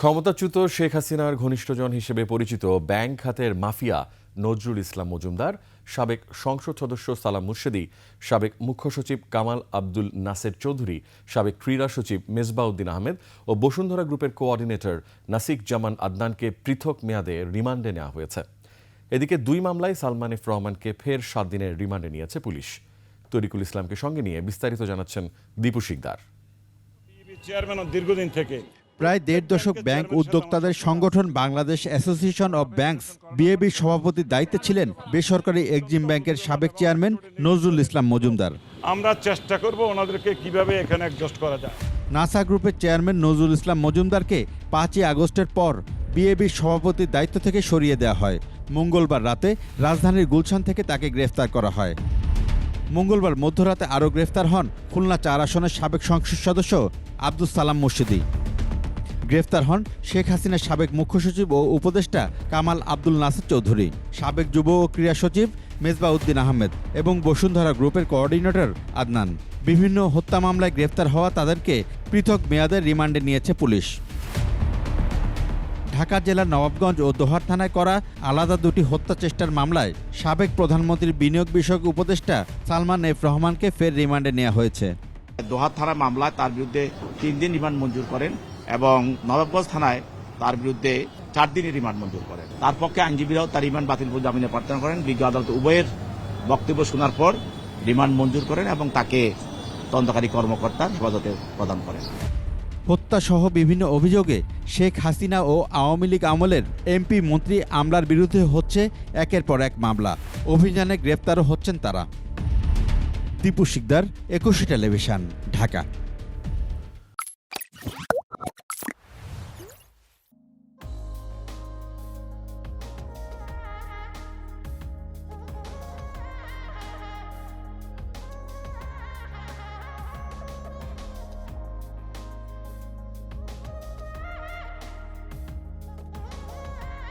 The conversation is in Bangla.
ক্ষমতাচ্যুত শেখ হাসিনার ঘনিষ্ঠজন হিসেবে পরিচিত ব্যাংক খাতের মাফিয়া নজরুল ইসলাম মজুমদার, সাবেক সংসদ সদস্য সালাম মুর্শেদি, সাবেক মুখ্য সচিব কামাল আব্দুল নাসের চৌধুরী, সাবেক ক্রীড়া সচিব মেজবাউদ্দিন আহমেদ ও বসুন্ধরা গ্রুপের কোঅর্ডিনেটর নাসিক জামান আদনানকে পৃথক মেয়াদে রিমান্ডে নেওয়া হয়েছে। এদিকে দুই মামলায় সালমান এফ রহমানকে ফের সাত দিনের রিমান্ডে নিয়েছে পুলিশ। তরিকুল ইসলামকে সঙ্গে নিয়ে বিস্তারিত জানাচ্ছেন দীপু শিকদার। চেয়ারম্যান দীর্ঘদিন থেকে প্রায় দেড় দশক ব্যাংক উদ্যোক্তাদের সংগঠন বাংলাদেশ অ্যাসোসিয়েশন অব ব্যাংকস বিএবির সভাপতির দায়িত্বে ছিলেন বেসরকারি এক্সিম ব্যাংকের সাবেক চেয়ারম্যান নজরুল ইসলাম মজুমদার। আমরা চেষ্টা করব ওনাদেরকে কীভাবে এখানে অ্যাডজাস্ট করা যায়। নাসা গ্রুপের চেয়ারম্যান নজরুল ইসলাম মজুমদারকে পাঁচই আগস্টের পর বিএবির সভাপতির দায়িত্ব থেকে সরিয়ে দেওয়া হয়। মঙ্গলবার রাতে রাজধানীর গুলশান থেকে তাকে গ্রেফতার করা হয়। মঙ্গলবার মধ্যরাতে আরও গ্রেফতার হন খুলনা চার আসনের সাবেক সংসদ সদস্য আব্দুল সালাম মুর্শিদি। গ্রেফতার হন শেখ হাসিনার সাবেক মুখ্য সচিব ও উপদেষ্টা কামাল আব্দুল নাসির চৌধুরী, সাবেক যুব ও ক্রীড়া সচিব মেজবা উদ্দিন আহমেদ এবং বসুন্ধরা গ্রুপের কোঅর্ডিনেটর আদনান। বিভিন্ন হত্যা মামলায় গ্রেফতার হওয়া তাদেরকে পৃথক মেয়াদের রিমান্ডে নিয়েছে পুলিশ। ঢাকা জেলার নবাবগঞ্জ ও দোহার থানায় করা আলাদা দুটি হত্যা চেষ্টার মামলায় সাবেক প্রধানমন্ত্রীর বিনিয়োগ বিষয়ক উপদেষ্টা সালমান এফ রহমানকে ফের রিমান্ডে নেওয়া হয়েছে। দোহার থানা মামলায় তার বিরুদ্ধে তিন দিন রিমান্ড মঞ্জুর করেন। এবং নবাবগঞ্জ থানায় তার বিরুদ্ধে চার দিনের রিমান্ড মঞ্জুর করেন তার পক্ষে আইনজীবীরাও তার রিমান্ড বাতিল করে জামিনে প্রার্থনা করেন। বিজ্ঞ আদালত উভয়ের বক্তব্য শোনার পর রিমান্ড মঞ্জুর করেন এবং তাকে তদন্তকারী কর্মকর্তার হেফাজতে প্রদান করেন। হত্যাসহ বিভিন্ন অভিযোগে শেখ হাসিনা ও আওয়ামী লীগ আমলের এমপি মন্ত্রী আমলার বিরুদ্ধে হচ্ছে একের পর এক মামলা। অভিযানে গ্রেপ্তারও হচ্ছেন তারা। দীপু শিকদার, একুশে টেলিভিশন, ঢাকা।